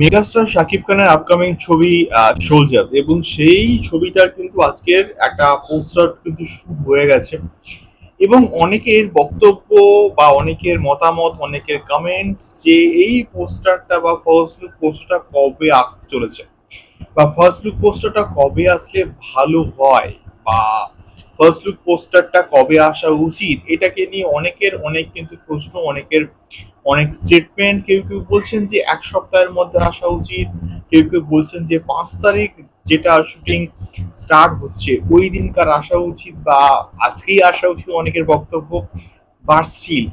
Megastar Shakib খানের upcoming ছবি soldier এবং সেই ছবিটার কিন্তু আজকের একটা পোস্টার কিন্তু শুট হয়ে গেছে। এবং অনেকের বক্তব্য বা অনেকের মতামত, অনেকের কমেন্টস যে এই পোস্টারটা বা ফার্স্ট লুক পোস্টারটা কবে আসতে চলেছে? বা ফার্স্ট লুক পোস্টারটা কবে আসলে ভালো হয়? বা ফার্স্ট লুক পোস্টারটা কবে আসা উচিত? এটাকে নিয়ে অনেকের, অনেক কিন্তু প্রশ্ন, অনেকের অনেক স্টেটমেন্ট কেউ কেউ বলছেন যে এক সপ্তাহের মধ্যে আসা উচিত, কেউ কেউ বলছেন যে পাঁচ তারিখ যেটা শুটিং স্টার্ট হচ্ছে, ওই দিনকার আসা উচিত বা আজকেই আসা উচিত অনেকের বক্তব্য। বা স্টিল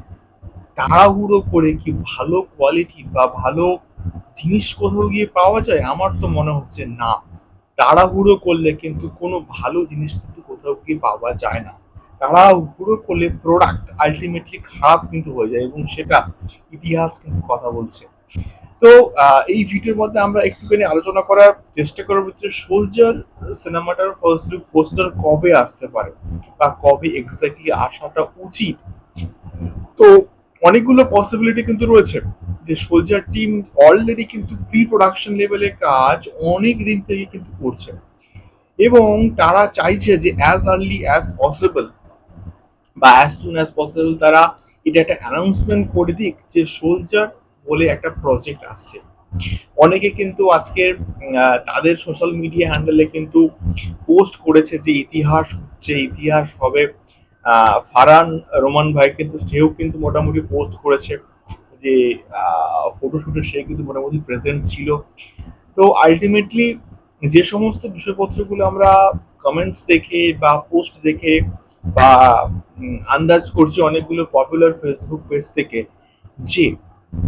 তাড়াহুড়ো করে কি ভালো কোয়ালিটি বা ভালো জিনিস কোথাও গিয়ে পাওয়া যায়? আমার তো মনে হচ্ছে না। তাড়াহুড়ো করলে কিন্তু কোনো ভালো জিনিস কিন্তু কোথাও গিয়ে পাওয়া যায় না। তাড়াহুড়ো করলে প্রোডাক্ট আলটিমেটলি খারাপ কিন্তু হয়ে যায় এবং সেটা ইতিহাস কিন্তু কথা বলছে। তো এই ভিডিওর মধ্যে আমরা একটুখানি আলোচনা করার চেষ্টা করব যে সোলজার সিনেমাটার ফার্স্ট লুক পোস্টার কবে আসতে পারে বা কবে এক্স্যাক্টলি আসাটা উচিত। তো, অনেকগুলো পসিবিলিটি কিন্তু রয়েছে যে সোলজার টিম অলরেডি কিন্তু প্রি প্রোডাকশন লেভেলে কাজ অনেক দিন থেকে কিন্তু করছে। এবং তারা চাইছে যে অ্যাজ আর্লি অ্যাজ পসিবল বা অ্যাজ সুন অ্যাজ পসিবল তারা এটা একটা অ্যানাউন্সমেন্ট করে দিক যে সোলজার বলে একটা প্রজেক্ট আসছে। অনেকে কিন্তু আজকের তাদের সোশ্যাল মিডিয়া হ্যান্ডেলে কিন্তু পোস্ট করেছে যে ইতিহাস হচ্ছে ইতিহাস হবে। আহ, ফারহান রোমান ভাই কিন্তু সেও কিন্তু মোটামুটি পোস্ট করেছে যে ফটোশুটে সে কিন্তু মোটামুটি প্রেজেন্ট ছিল। তো আলটিমেটলি যে সমস্ত বিষয়পত্রগুলো আমরা কমেন্টস দেখে বা পোস্ট দেখে বা আন্দাজ করছি অনেকগুলো পপুলার ফেসবুক পেজ থেকে যে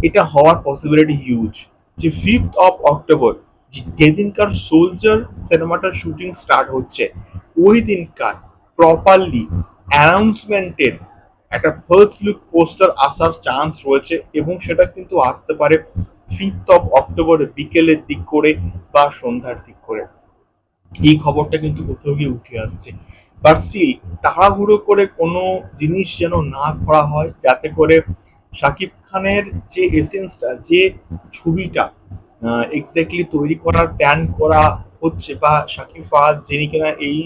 এটা হওয়ার পসিবিলিটি হিউজ যে ফিফথ অফ অক্টোবর যেদিনকার সোলজার সিনেমাটার শুটিং স্টার্ট হচ্ছে ওই দিনকার প্রপারলি অ্যানাউন্সমেন্টের একটা ফার্স্ট লুক পোস্টার আসার চান্স রয়েছে এবং সেটা কিন্তু আসতে পারে ফিফথ অফ অক্টোবর বিকেলের দিক করে বা সন্ধ্যার দিক করে। এই খবরটা কিন্তু কোথাও গিয়ে উঠে আসছে। বাট স্টিল তাড়াহুড়ো করে কোনো জিনিস যেন না করা হয়, যাতে করে শাকিব খানের যে এসেন্সটা যে ছবিটা এক্স্যাক্টলি তৈরি করার প্ল্যান করা হচ্ছে বা শাকিব ফাহাদ যিনি কিনা এই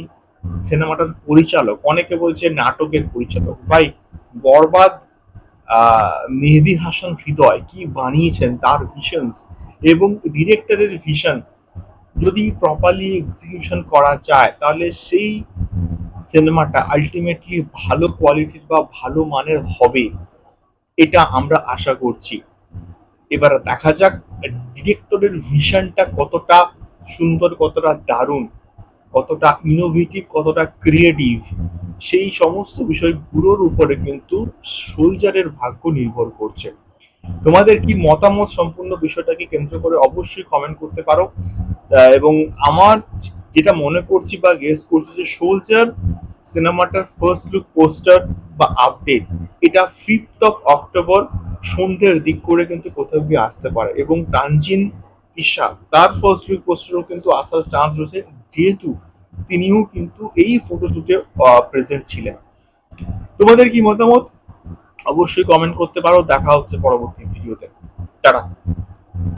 সিনেমাটার পরিচালক, অনেকে বলছে নাটকের পরিচালক। ভাই, বরবাদ মেহেদি হাসান হৃদয় কি বানিয়েছেন তার ভিশনস এবং ডিরেক্টরের ভিশন যদি প্রপারলি এক্সিকিউশন করা যায়, তাহলে সেই সিনেমাটা আলটিমেটলি ভালো কোয়ালিটির বা ভালো মানের হবে, এটা আমরা আশা করছি। এবার দেখা যাক ডিরেক্টরের ভিশনটা কতটা সুন্দর, কতটা দারুণ, কতটা ইনোভেটিভ কতটা ক্রিয়েটিভ সেই সমস্ত বিষয়গুলোর উপরে কিন্তু সোলজারের ভাগ্য নির্ভর করছে। তোমাদের কি মতামত সম্পূর্ণ বিষয়টাকে কেন্দ্র করে অবশ্যই কমেন্ট করতে পারো। এবং আমার যেটা মনে করছি বা গেস করছি যে সোলজার সিনেমাটার ফার্স্ট লুক পোস্টার বা আপডেট এটা ফিফথ অফ অক্টোবর সন্ধ্যের দিক করে কিন্তু কোথাও গিয়ে আসতে পারে এবং তানজিন ঈশা তার ফার্স্ট লুক পোস্টারও কিন্তু আসার চান্স রয়েছে, যেহেতু তিনিও কিন্তু এই ফটোশুটে প্রেজেন্ট ছিলেন। তোমাদের কি মতামত? অবশ্যই কমেন্ট করতে পারো, দেখা হচ্ছে পরবর্তী ভিডিওতে টাটা।